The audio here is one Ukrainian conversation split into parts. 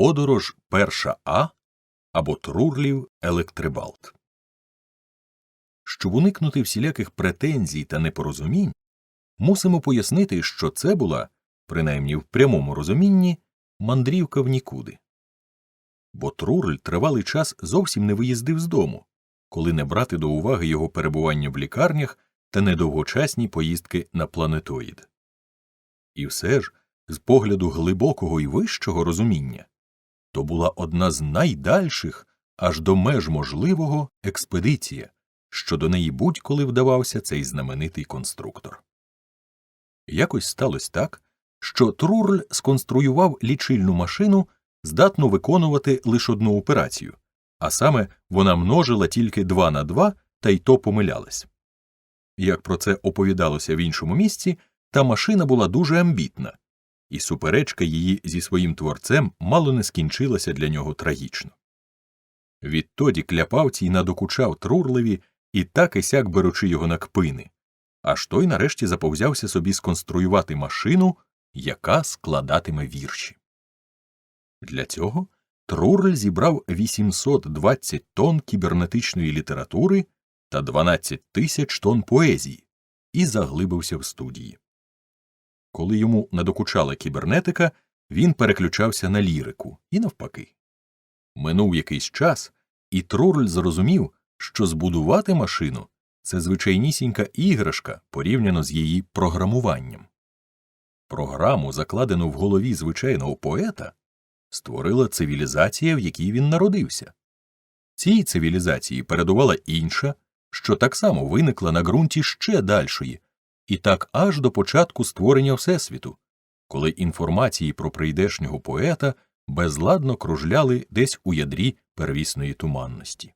Подорож перша А або Трурлів Електрибалт. Щоб уникнути всіляких претензій та непорозумінь, мусимо пояснити, що це була, принаймні в прямому розумінні, мандрівка в нікуди. Бо Трурль тривалий час зовсім не виїздив з дому, коли не брати до уваги його перебування в лікарнях та недовгочасні поїздки на планетоїд. І все ж, з погляду глибокого і вищого розуміння, то була одна з найдальших аж до меж можливого експедиція, що до неї будь-коли вдавався цей знаменитий конструктор. Якось сталося так, що Трурль сконструював лічильну машину, здатну виконувати лише одну операцію, а саме вона множила тільки 2 на 2 та й то помилялась. Як про це оповідалося в іншому місці, та машина була дуже амбітна, і суперечка її зі своїм творцем мало не скінчилася для нього трагічно. Відтоді кляпавці й надокучав Трурлеві і так і сяк беручи його на кпини, аж той нарешті заповзявся собі сконструювати машину, яка складатиме вірші. Для цього Трурль зібрав 820 тонн кібернетичної літератури та 12 тисяч тонн поезії і заглибився в студії. Коли йому надокучала кібернетика, він переключався на лірику і навпаки. Минув якийсь час, і Трурль зрозумів, що збудувати машину це звичайнісінька іграшка порівняно з її програмуванням. Програму, закладену в голові звичайного поета, створила цивілізація, в якій він народився. Цій цивілізації передувала інша, що так само виникла на ґрунті ще дальшої, і так аж до початку створення Всесвіту, коли інформації про прийдешнього поета безладно кружляли десь у ядрі первісної туманності.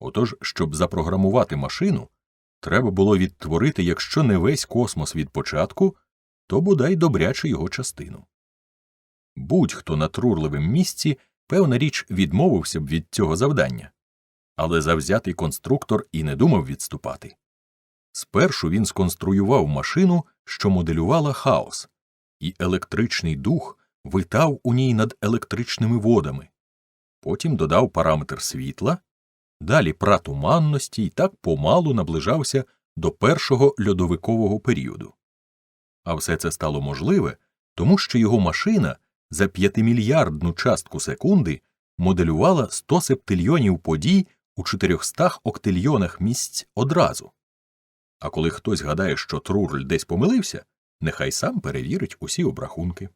Отож, щоб запрограмувати машину, треба було відтворити, якщо не весь космос від початку, то бодай добряче його частину. Будь-хто на трурливим місці, певна річ, відмовився б від цього завдання, але завзятий конструктор і не думав відступати. Спершу він сконструював машину, що моделювала хаос, і електричний дух витав у ній над електричними водами, потім додав параметр світла, далі пратуманності і так помалу наближався до першого льодовикового періоду. А все це стало можливе, тому що його машина за п'ятимільярдну частку секунди моделювала 100 септильйонів подій у 400 октильйонах місць одразу. А коли хтось гадає, що Трурль десь помилився, нехай сам перевірить усі обрахунки.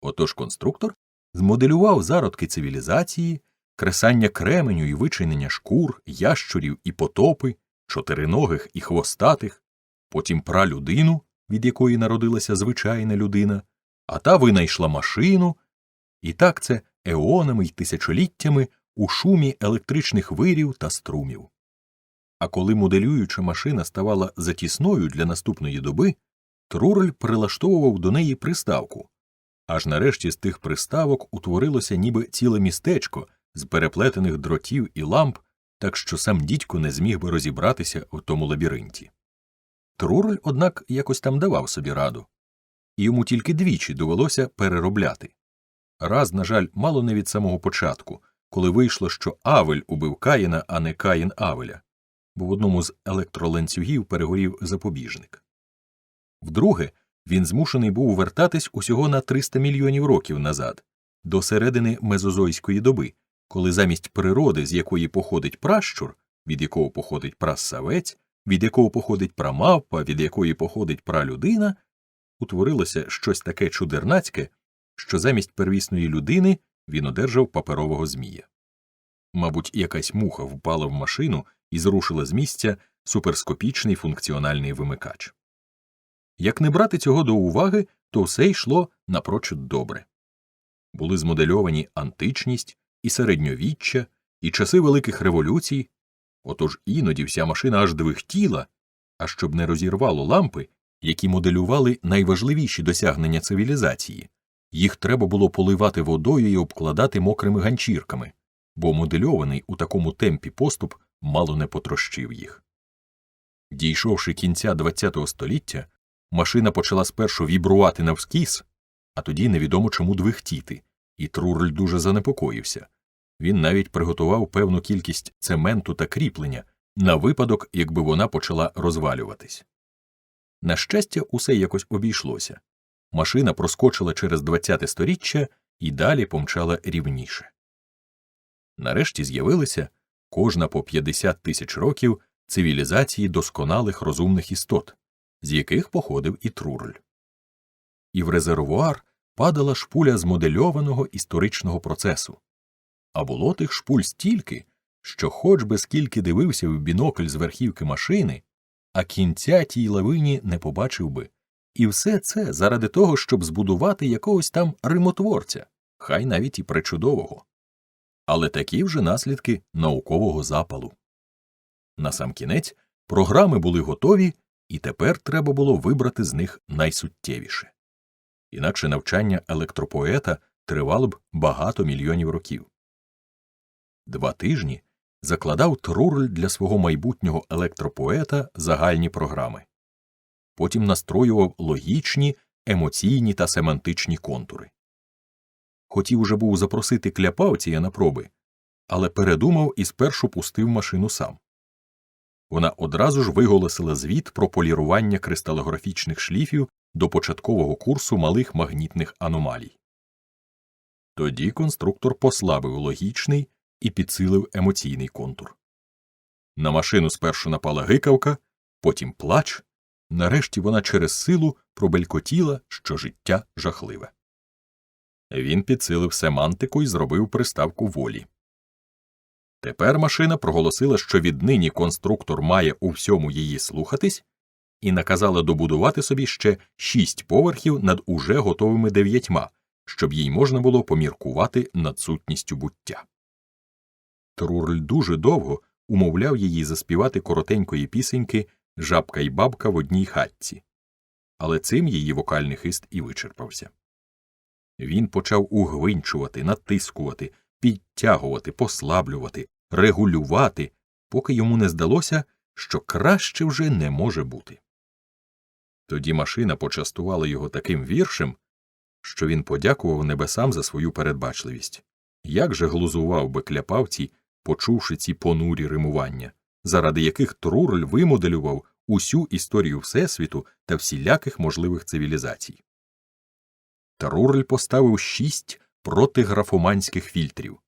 Отож конструктор змоделював зародки цивілізації, кресання кременю і вичинення шкур, ящурів і потопи, чотириногих і хвостатих, потім пралюдину, від якої народилася звичайна людина, а та винайшла машину, і так це еонами й тисячоліттями у шумі електричних вирів та струмів. А коли моделююча машина ставала затісною для наступної доби, Трурль прилаштовував до неї приставку. Аж нарешті з тих приставок утворилося ніби ціле містечко з переплетених дротів і ламп, так що сам дідько не зміг би розібратися в тому лабіринті. Трурль, однак, якось там давав собі раду, йому тільки двічі довелося переробляти. Раз, на жаль, мало не від самого початку, коли вийшло, що Авель убив Каїна, а не Каїн Авеля бо в одному з електроланцюгів перегорів запобіжник. Вдруге, він змушений був вертатись усього на 300 мільйонів років назад, до середини мезозойської доби, коли замість природи, з якої походить пращур, від якого походить прассавець, від якого походить прамавпа, від якої походить пралюдина, утворилося щось таке чудернацьке, що замість первісної людини він одержав паперового змія. Мабуть, якась муха впала в машину і зрушила з місця суперскопічний функціональний вимикач. Як не брати цього до уваги, то все йшло напрочуд добре. Були змодельовані античність і середньовіччя, і часи великих революцій, отож іноді вся машина аж двихтіла, а щоб не розірвало лампи, які моделювали найважливіші досягнення цивілізації, їх треба було поливати водою і обкладати мокрими ганчірками, бо модельований у такому темпі поступ мало не потрощив їх. Дійшовши кінця ХХ століття, машина почала спершу вібрувати навскіз, а тоді невідомо чому двихтіти, І Трурль дуже занепокоївся. Він навіть приготував певну кількість цементу та кріплення на випадок, якби вона почала розвалюватись. На щастя, усе якось обійшлося. Машина проскочила через 20-те сторіччя і далі помчала рівніше. Нарешті з'явилися кожна по 50 тисяч років цивілізації досконалих розумних істот, з яких походив і Трурль. І в резервуар падала шпуля змодельованого історичного процесу. А було тих шпуль стільки, що хоч би скільки дивився в бінокль з верхівки машини, а кінця тій лавині не побачив би. І все це заради того, щоб збудувати якогось там римотворця, хай навіть і причудового. Але такі вже наслідки наукового запалу. Насамкінець програми були готові, і тепер треба було вибрати з них найсуттєвіше. Інакше навчання електропоета тривало б багато мільйонів років. Два тижні закладав Трурль для свого майбутнього електропоета загальні програми. Потім настроював логічні, емоційні та семантичні контури. Хотів уже був запросити кляпавція на проби, але передумав і спершу пустив машину сам. Вона одразу ж виголосила звіт про полірування кристалографічних шліфів до початкового курсу малих магнітних аномалій. Тоді конструктор послабив логічний і підсилив емоційний контур. На машину спершу напала гикавка, потім плач, нарешті вона через силу пробелькотіла, що життя жахливе. Він підсилив семантику і зробив приставку волі. Тепер машина проголосила, що віднині конструктор має у всьому її слухатись, і наказала добудувати собі ще шість поверхів над уже готовими дев'ятьма, щоб їй можна було поміркувати над сутністю буття. Трурль дуже довго умовляв її заспівати коротенької пісеньки Жабка й бабка в одній хатці, але цим її вокальний хист і вичерпався. Він почав угвинчувати, натискувати, підтягувати, послаблювати, регулювати, поки йому не здалося, що краще вже не може бути. Тоді машина почастувала його таким віршем, що він подякував небесам за свою передбачливість. Як же глузував би кляпавці, почувши ці понурі римування, заради яких Трурль вимоделював усю історію Всесвіту та всіляких можливих цивілізацій. Трурль поставив шість протиграфоманських фільтрів,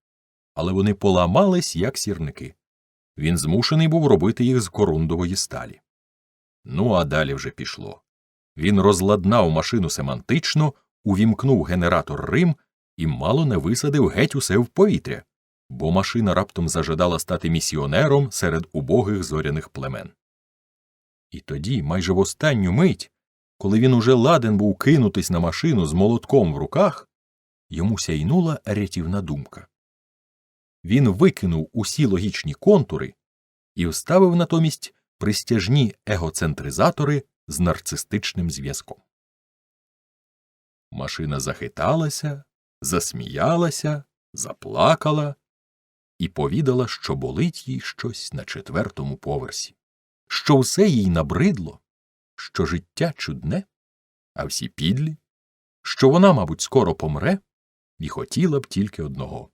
але вони поламались, як сірники. Він змушений був робити їх з корундової сталі. Ну, а далі вже пішло. Він розладнав машину семантично, увімкнув генератор Рим і мало не висадив геть усе в повітря, бо машина раптом зажадала стати місіонером серед убогих зоряних племен. І тоді, майже в останню мить, коли він уже ладен був кинутись на машину з молотком в руках, йому сяйнула рятівна думка. Він викинув усі логічні контури і вставив натомість пристяжні егоцентризатори з нарцистичним зв'язком. Машина захиталася, засміялася, заплакала і повідала, що болить їй щось на четвертому поверсі, що все їй набридло, що життя чудне, а всі підлі, що вона, мабуть, скоро помре, і хотіла б тільки одного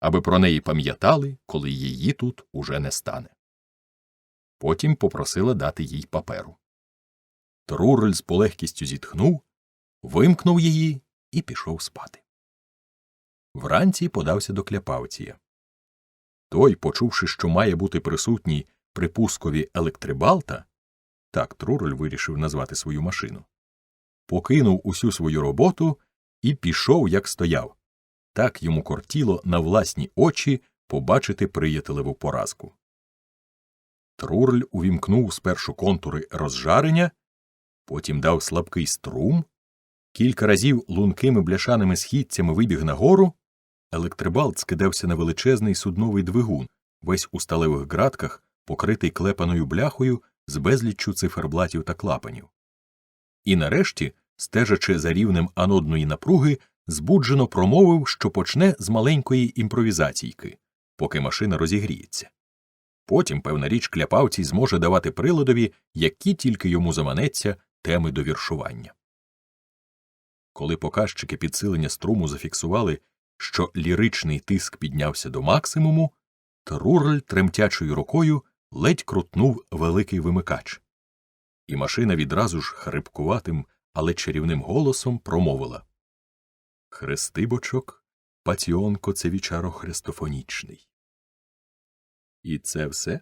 аби про неї пам'ятали, коли її тут уже не стане. Потім попросила дати їй паперу. Трурль з полегкістю зітхнув, вимкнув її і пішов спати. Вранці подався до Кляпавція. Той, почувши, що має бути присутній при пускові електрибалта, так Трурль вирішив назвати свою машину, покинув усю свою роботу і пішов, як стояв. Так йому кортіло на власні очі побачити приятелеву поразку. Трурль увімкнув спершу контури розжарення, потім дав слабкий струм, кілька разів лункими бляшаними східцями вибіг нагору, електрибалт скидався на величезний судновий двигун, весь у сталевих ґратках, покритий клепаною бляхою з безліччю циферблатів та клапанів. І нарешті, стежачи за рівнем анодної напруги, збуджено промовив, що почне з маленької імпровізаційки, поки машина розігріється. Потім, певна річ, кляпавці зможе давати приладові, які тільки йому заманеться теми до віршування. Коли показчики підсилення струму зафіксували що ліричний тиск піднявся до максимуму, Трурль тремтячою рукою ледь крутнув великий вимикач. І машина відразу ж хрипкуватим, але чарівним голосом промовила Хрести бочок, паціонко це вічаро хрестофонічний. І це все?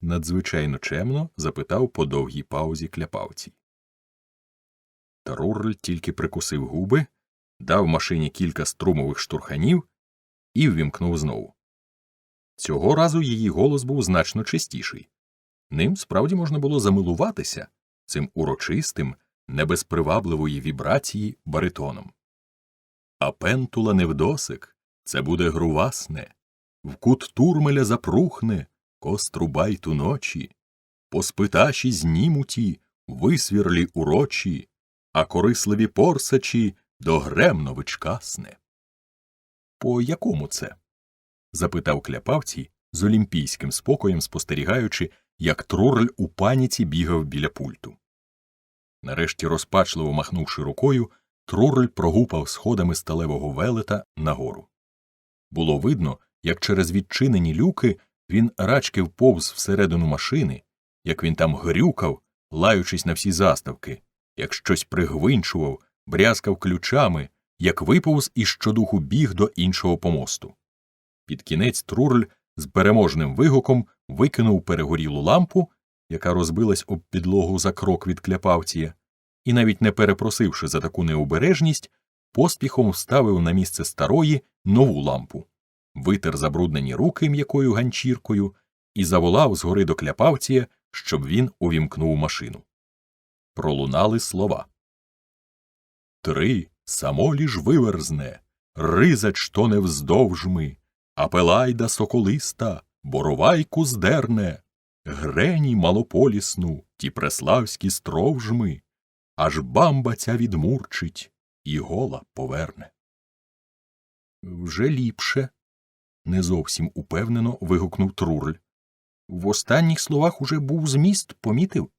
надзвичайно чемно запитав по довгій паузі кляпавці. Тарурль тільки прикусив губи, дав машині кілька струмових штурханів і ввімкнув знову. Цього разу її голос був значно чистіший. Ним справді можна було замилуватися цим урочистим, не без вібрації баритоном. А пентула невдосик це буде грувасне, в кут турмеля запрухне, кострубайту ночі, по спиташі знімуті, висвірлі урочі, а корисливі порсачі до гремновичкасне. По якому це? Запитав кляпавці з олімпійським спокоєм спостерігаючи, як Трурль у паніці бігав біля пульту. Нарешті, розпачливо махнувши рукою, Трурль прогупав сходами сталевого велета нагору. Було видно, як через відчинені люки він рачки вповз всередину машини, як він там грюкав, лаючись на всі заставки, як щось пригвинчував, брязкав ключами, як виповз і щодуху біг до іншого помосту. Під кінець Трурль з переможним вигуком викинув перегорілу лампу, яка розбилась об підлогу за крок від кляпавція, і, навіть не перепросивши за таку необережність, поспіхом вставив на місце старої нову лампу, витер забруднені руки м'якою ганчіркою і заволав згори до кляпавція, щоб він увімкнув машину. Пролунали слова. Три самолі ж виверзне, ризач то не вздовжми, а пелайда соколиста, боровайку здерне, грені малополісну, ті преславські стровжми, аж бамба ця відмурчить і гола поверне. Вже ліпше, не зовсім упевнено вигукнув Трурль. В останніх словах уже був зміст, помітив.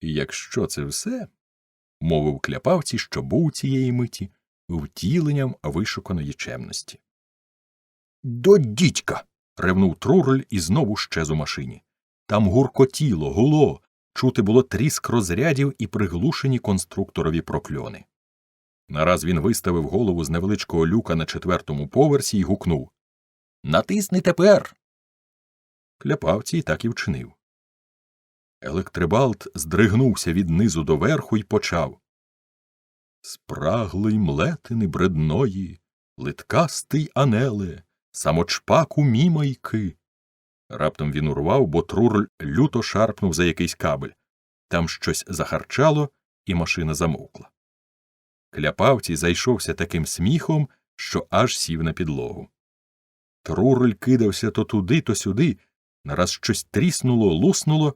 Якщо це все, мовив кляпавці, що був цієї миті втіленням вишуканої чемності. До дідька. ревнув Трурль і знову щез у машині. Там гуркотіло, гуло, чути було тріск розрядів і приглушені конструкторові прокльони. Нараз він виставив голову з невеличкого люка на четвертому поверсі і гукнув Натисни тепер. Кляпавці так і вчинив. Електрибалт здригнувся від низу до верху і почав Спраглий млетини бредної, литкастий анеле, самочпаку мімайки. Раптом він урвав, бо Трурль люто шарпнув за якийсь кабель. Там щось захарчало, і машина замовкла. Кляпавці зайшовся таким сміхом, що аж сів на підлогу. Трурль кидався то туди, то сюди, нараз щось тріснуло, луснуло,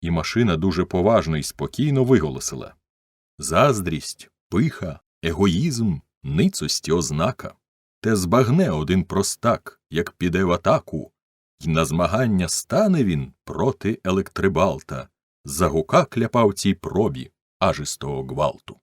і машина дуже поважно і спокійно виголосила Заздрість, пиха, егоїзм, ницості ознака. Те збагне один простак, як піде в атаку, й на змагання стане він проти електрибалта, загука кляпав цій пробі ажистого гвалту.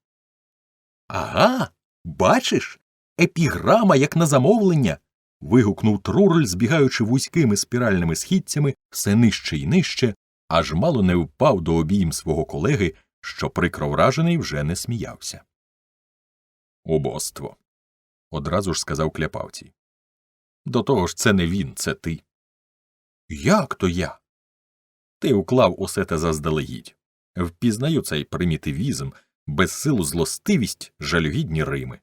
Ага, бачиш, епіграма, як на замовлення. вигукнув Трурль, збігаючи вузькими спіральними східцями все нижче й нижче, аж мало не впав до обійм свого колеги, що прикро вражений вже не сміявся. Убоство. Одразу ж сказав кляпавці. До того ж, це не він, це ти. Як то я? Ти уклав усе те заздалегідь. Впізнаю цей примітивізм, безсилу злостивість, жалюгідні рими.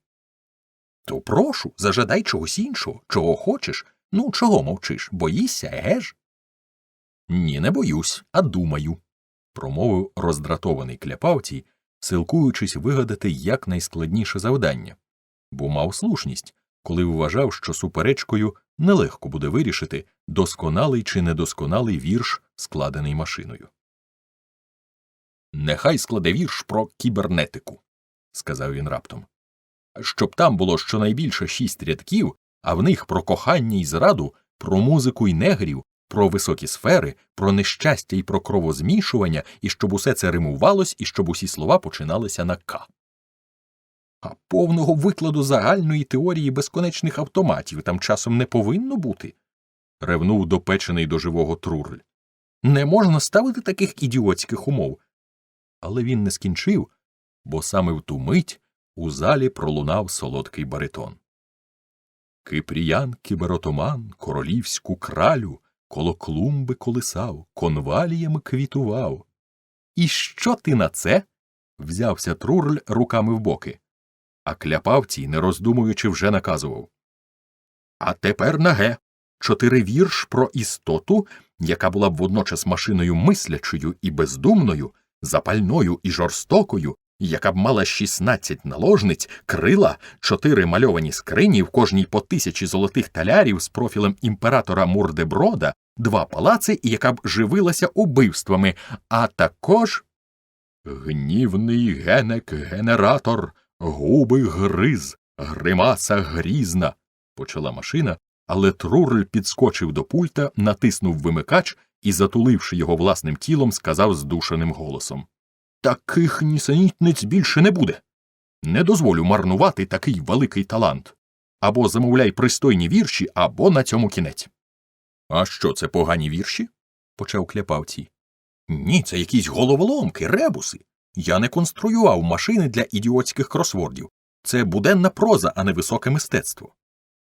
То прошу, зажадай чогось іншого, чого хочеш. Ну, чого мовчиш? Боїшся, еге ж? Ні, не боюсь, а думаю, промовив роздратований кляпавтій, силкуючись вигадати якнайскладніше завдання, бо мав слушність, коли вважав, що суперечкою нелегко буде вирішити досконалий чи недосконалий вірш, складений машиною. Нехай складе вірш про кібернетику, сказав він раптом. Щоб там було щонайбільше шість рядків, а в них про кохання і зраду, про музику й негрів, про високі сфери, про нещастя і про кровозмішування, і щоб усе це римувалось, і щоб усі слова починалися на К. А повного викладу загальної теорії безконечних автоматів там часом не повинно бути. ревнув допечений до живого Трурль. Не можна ставити таких ідіотських умов. Але він не скінчив, бо саме в ту мить у залі пролунав солодкий баритон. Кипріян кіберотоман королівську кралю коло клумби колисав, конваліями квітував. І що ти на це? взявся Трурль руками в боки. А кляпавці, не роздумуючи, вже наказував. А тепер наге. Чотири вірш про істоту, яка була б водночас машиною мислячою і бездумною, запальною і жорстокою, яка б мала 16 наложниць, крила, чотири мальовані скрині, в кожній по тисячі золотих талярів з профілем імператора Мурдеброда, два палаци і яка б живилася убивствами, а також гнівний генек-генератор, губи гриз, гримаса грізна, почала машина, але Трурль підскочив до пульта, натиснув вимикач і, затуливши його власним тілом, сказав здушеним голосом Таких нісенітниць більше не буде. Не дозволю марнувати такий великий талант. Або замовляй пристойні вірші, або на цьому кінець. А що це погані вірші? почав кляпавці. Ні, це якісь головоломки, ребуси. Я не конструював машини для ідіотських кросвордів. Це буденна проза, а не високе мистецтво.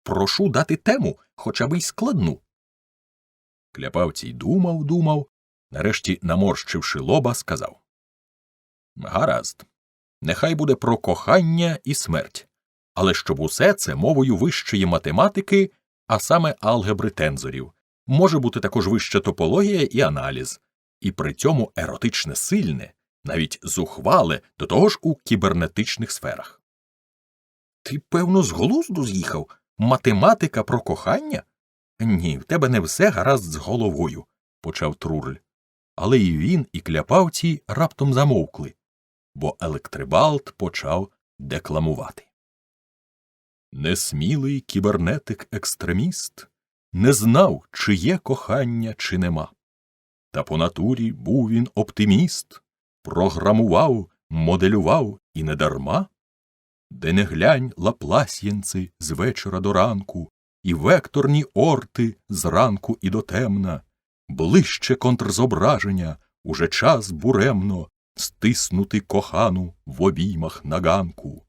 Прошу дати тему, хоча б й складну. Кляпавцій думав, думав, нарешті, наморщивши лоба, сказав Гаразд, нехай буде про кохання і смерть, але щоб усе це мовою вищої математики, а саме алгебри тензорів, може бути також вища топологія і аналіз, і при цьому еротичне сильне, навіть зухвале, до того ж у кібернетичних сферах. Ти, певно, з глузду з'їхав математика про кохання? Ні, в тебе не все гаразд з головою, почав Трурль. Але і він, і кляпавці раптом замовкли бо Електрибалт почав декламувати. Несмілий кібернетик екстреміст не знав, чи є кохання, чи нема. Та по натурі був він оптиміст, програмував, моделював і недарма. Де не глянь лапласьєнці з вечора до ранку, і векторні орти з ранку і до темна, ближче контрзображення, уже час буремно стиснути кохану в обіймах на ганку.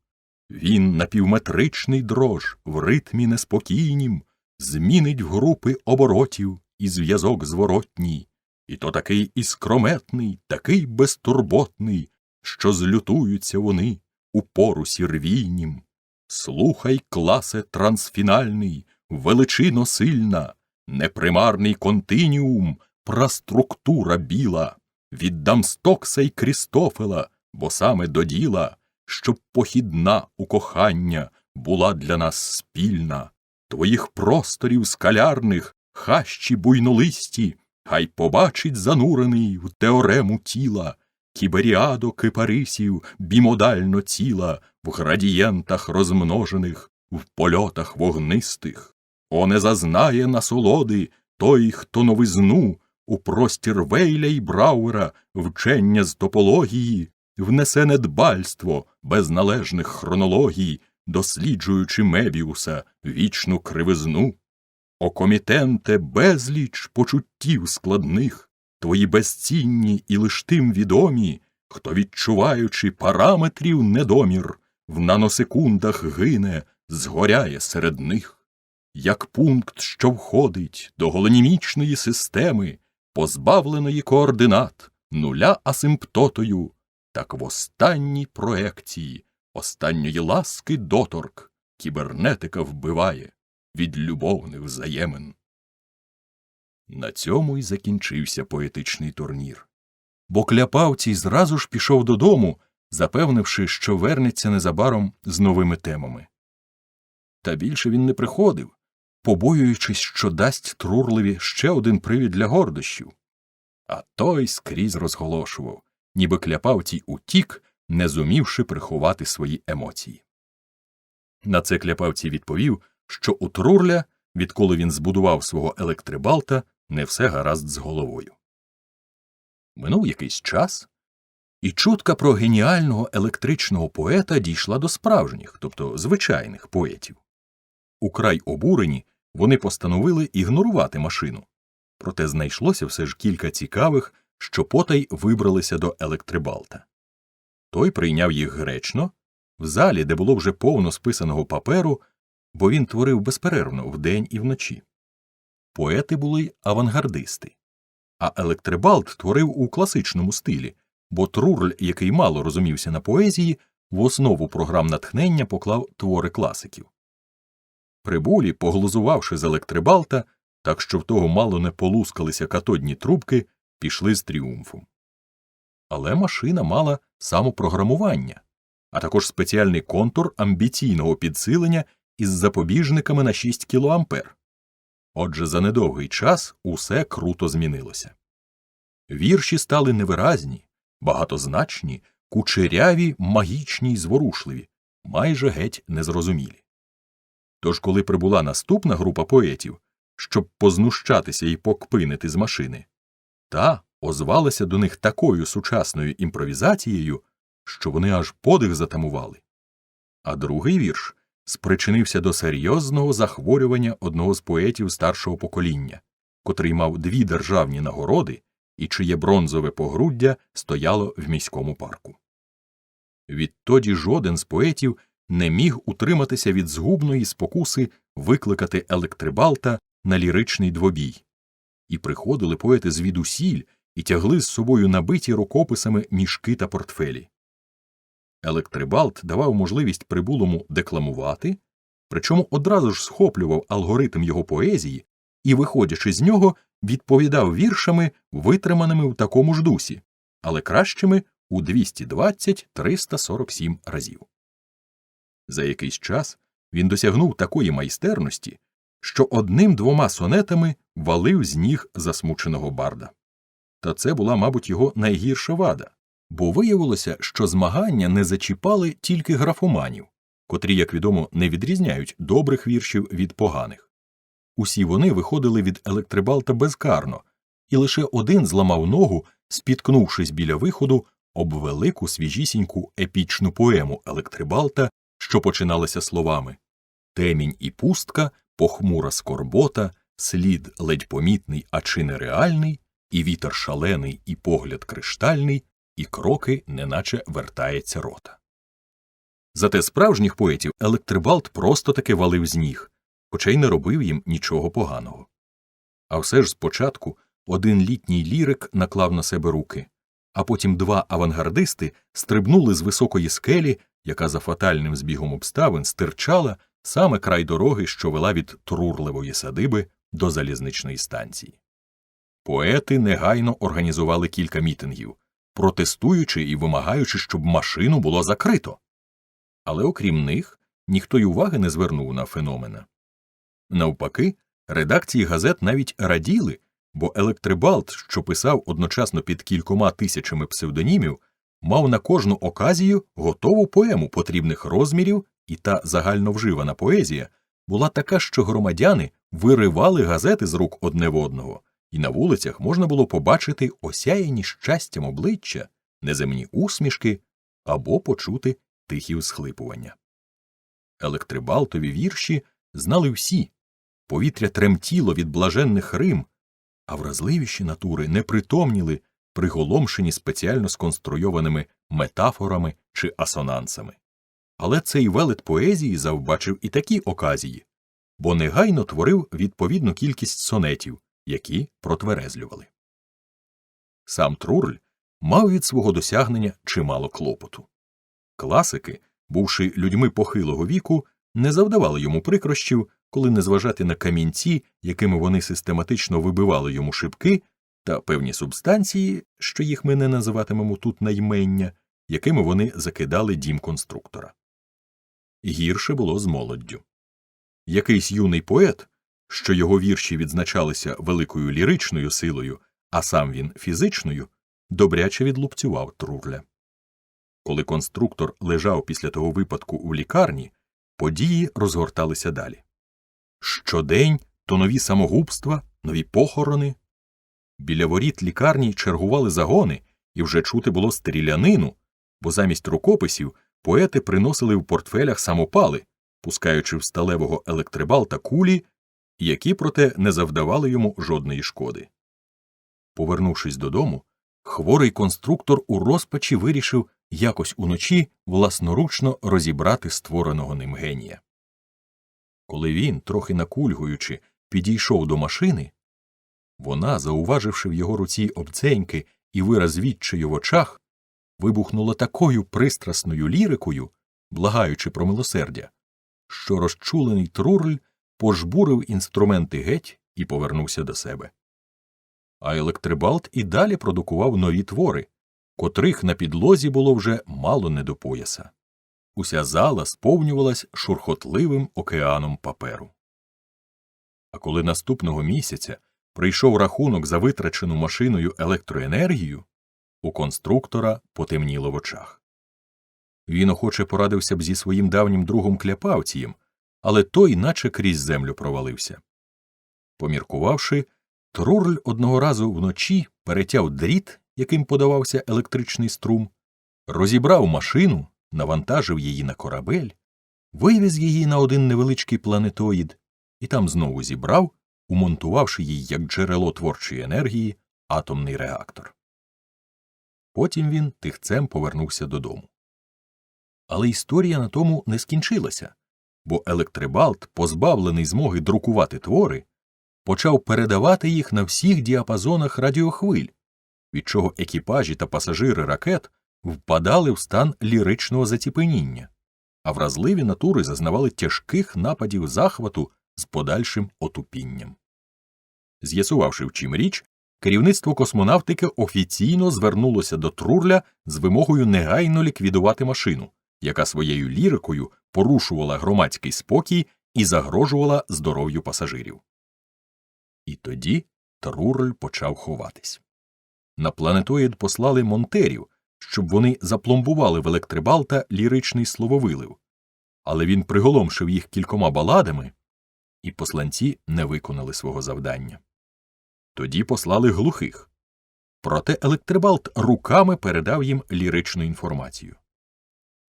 Він напівметричний дрож в ритмі неспокійнім змінить в групи оборотів і зв'язок зворотній, і то такий іскрометний, такий безтурботний, що злютуються вони у порусі рвійнім. Слухай, класе трансфінальний, величино сильна, непримарний континіум, праструктура біла, віддам Стокса й Крістофела, бо саме до діла, щоб похідна у кохання була для нас спільна, твоїх просторів скалярних, хащі буйнолисті, хай побачить занурений в теорему тіла, кіберіадо кипарисів бімодально ціла, в градієнтах розмножених, в польотах вогнистих. О, не зазнає насолоди той, хто новизну у простір Вейля й Брауера вчення з топології, внесе недбальство без належних хронологій, досліджуючи Мебіуса вічну кривизну. О комітенте безліч почуттів складних, твої безцінні і лиш тим відомі, хто, відчуваючи параметрів недомір, в наносекундах гине, згоряє серед них. Як пункт, що входить до голонімічної системи, позбавленої координат, нуля асимптотою, так в останній проекції, останньої ласки доторк кібернетика вбиває від любовних взаємин. На цьому й закінчився поетичний турнір. Бо кляпавцій зразу ж пішов додому, запевнивши, що вернеться незабаром з новими темами. Та більше він не приходив, побоюючись, що дасть Трурливі ще один привід для гордощів. А той скрізь розголошував, ніби кляпавтій утік, не зумівши приховати свої емоції. На це кляпавці відповів, що у Трурля, відколи він збудував свого електрибалта, не все гаразд з головою. Минув якийсь час, І чутка про геніального електричного поета дійшла до справжніх, тобто звичайних поетів. Украй обурені вони постановили ігнорувати машину. Проте знайшлося все ж кілька цікавих, що потай вибралися до електрибалта. Той прийняв їх гречно, в залі, де було вже повно списаного паперу, бо він творив безперервно вдень і вночі. Поети були авангардисти, а електрибалт творив у класичному стилі, бо Трурль, який мало розумівся на поезії, в основу програм натхнення поклав твори класиків. Прибулі, поглузувавши з електрибалта, так що в того мало не полускалися катодні трубки, пішли з тріумфом. Але машина мала самопрограмування, а також спеціальний контур амбіційного підсилення із запобіжниками на 6 кілоампер. Отже, за недовгий час усе круто змінилося. Вірші стали невиразні, багатозначні, кучеряві, магічні й зворушливі, майже геть незрозумілі. Тож, коли прибула наступна група поетів, щоб познущатися і покпинити з машини, та озвалася до них такою сучасною імпровізацією, що вони аж подих затамували. А другий вірш спричинився до серйозного захворювання одного з поетів старшого покоління, котрий мав дві державні нагороди і чиє бронзове погруддя стояло в міському парку. Відтоді жоден з поетів не міг утриматися від згубної спокуси викликати електрибалта на ліричний двобій. І приходили поети звідусіль і тягли з собою набиті рукописами мішки та портфелі. Електрибалт давав можливість прибулому декламувати, причому одразу ж схоплював алгоритм його поезії і, виходячи з нього, відповідав віршами, витриманими в такому ж дусі, але кращими у 220-347 разів. За якийсь час він досягнув такої майстерності, що одним двома сонетами валив з ніг засмученого барда. Та це була, мабуть, його найгірша вада, бо виявилося, що змагання не зачіпали тільки графоманів, котрі, як відомо, не відрізняють добрих віршів від поганих. Усі вони виходили від електрибалта безкарно, і лише один зламав ногу, спіткнувшись біля виходу об велику свіжісіньку епічну поему електрибалта, що починалася словами Темінь і пустка, похмура скорбота, слід ледь помітний, а чи нереальний, і вітер шалений, і погляд криштальний, і кроки, неначе вертається рота. Зате справжніх поетів електрибалт просто таки валив з ніг, хоча й не робив їм нічого поганого. А все ж спочатку один літній лірик наклав на себе руки, а потім два авангардисти стрибнули з високої скелі, яка за фатальним збігом обставин стирчала саме край дороги, що вела від трурливої садиби до залізничної станції. Поети негайно організували кілька мітингів, протестуючи і вимагаючи, щоб машину було закрито. Але окрім них, ніхто й уваги не звернув на феномена. Навпаки, редакції газет навіть раділи, бо електрибалт, що писав одночасно під кількома тисячами псевдонімів, мав на кожну оказію готову поему потрібних розмірів, і та загальновживана поезія була така, що громадяни виривали газети з рук одне в одного, і на вулицях можна було побачити осяяні щастям обличчя, неземні усмішки або почути тихі схлипування. Електрибалтові вірші знали всі повітря тремтіло від блаженних рим, а вразливіші натури не притомніли, приголомшені спеціально сконструйованими метафорами чи асонансами. Але цей велет поезії завбачив і такі оказії, бо негайно творив відповідну кількість сонетів, які протверезлювали. Сам Трурль мав від свого досягнення чимало клопоту. Класики, бувши людьми похилого віку, не завдавали йому прикрощів, коли не зважати на камінці, якими вони систематично вибивали йому шибки, та певні субстанції, що їх ми не називатимемо тут наймення, якими вони закидали дім конструктора. Гірше було з молоддю. Якийсь юний поет, що його вірші відзначалися великою ліричною силою, а сам він фізичною, добряче відлупцював трурля. Коли конструктор лежав після того випадку у лікарні, події розгорталися далі. Щодень то нові самогубства, нові похорони. Біля воріт лікарні чергували загони, і вже чути було стрілянину, бо замість рукописів поети приносили в портфелях самопали, пускаючи в сталевого електрибалта кулі, які, проте, не завдавали йому жодної шкоди. Повернувшись додому, хворий конструктор у розпачі вирішив якось уночі власноручно розібрати створеного ним генія. Коли він, трохи накульгуючи, підійшов до машини, вона, зауваживши в його руці обценьки і вираз відчаю в очах, вибухнула такою пристрасною лірикою, благаючи про милосердя, що розчулений трурль пожбурив інструменти геть і повернувся до себе. А електрибалт і далі продукував нові твори, котрих на підлозі було вже мало не до пояса. Уся зала сповнювалась шурхотливим океаном паперу. А коли наступного місяця прийшов рахунок за витрачену машиною електроенергію, у конструктора потемніло в очах. Він охоче порадився б зі своїм давнім другом Кляпавцієм, але той наче крізь землю провалився. Поміркувавши, Трурль одного разу вночі перетяв дріт, яким подавався електричний струм, розібрав машину, навантажив її на корабель, вивіз її на один невеличкий планетоїд і там знову зібрав, умонтувавши їй як джерело творчої енергії атомний реактор. Потім він тихцем повернувся додому. Але історія на тому не скінчилася, бо електрибалт, позбавлений змоги друкувати твори, почав передавати їх на всіх діапазонах радіохвиль, від чого екіпажі та пасажири ракет впадали в стан ліричного заціпеніння, а вразливі натури зазнавали тяжких нападів захвату з подальшим отупінням. З'ясувавши, в чим річ, керівництво космонавтики офіційно звернулося до Трурля з вимогою негайно ліквідувати машину, яка своєю лірикою порушувала громадський спокій і загрожувала здоров'ю пасажирів. І тоді Трурль почав ховатись. На планетоїд послали монтерів, щоб вони запломбували в електрибалта ліричний слововилив, але він приголомшив їх кількома баладами, і посланці не виконали свого завдання. Тоді послали глухих. Проте електрибалт руками передав їм ліричну інформацію.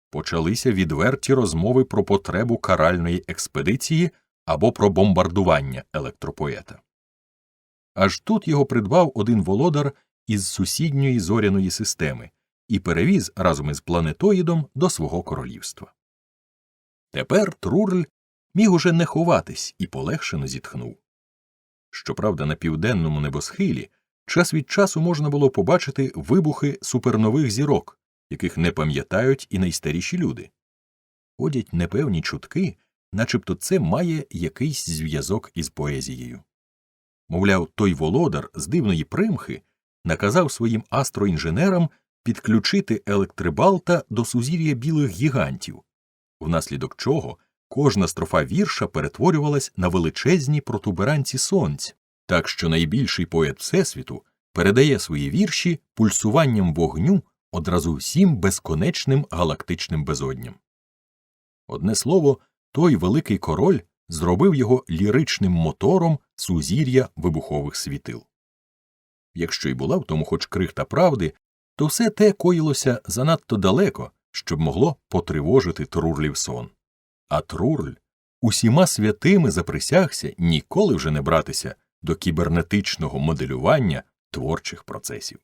Почалися відверті розмови про потребу каральної експедиції або про бомбардування електропоета. Аж тут його придбав один володар із сусідньої зоряної системи і перевіз разом із планетоїдом до свого королівства. Тепер Трурль міг уже не ховатись і полегшено зітхнув. Щоправда, на південному небосхилі час від часу можна було побачити вибухи супернових зірок, яких не пам'ятають і найстаріші люди. Ходять непевні чутки, начебто це має якийсь зв'язок із поезією. Мовляв, той володар з дивної примхи наказав своїм астроінженерам підключити електрибалта до сузір'я білих гігантів, внаслідок чого кожна строфа вірша перетворювалась на величезні протуберанці сонць, так що найбільший поет Всесвіту передає свої вірші пульсуванням вогню одразу всім безконечним галактичним безодням. Одне слово, той великий король зробив його ліричним мотором сузір'я вибухових світил. Якщо й була в тому хоч крихта правди, то все те коїлося занадто далеко, щоб могло потривожити Трурлів сон. А Трурль усіма святими заприсягся ніколи вже не братися до кібернетичного моделювання творчих процесів.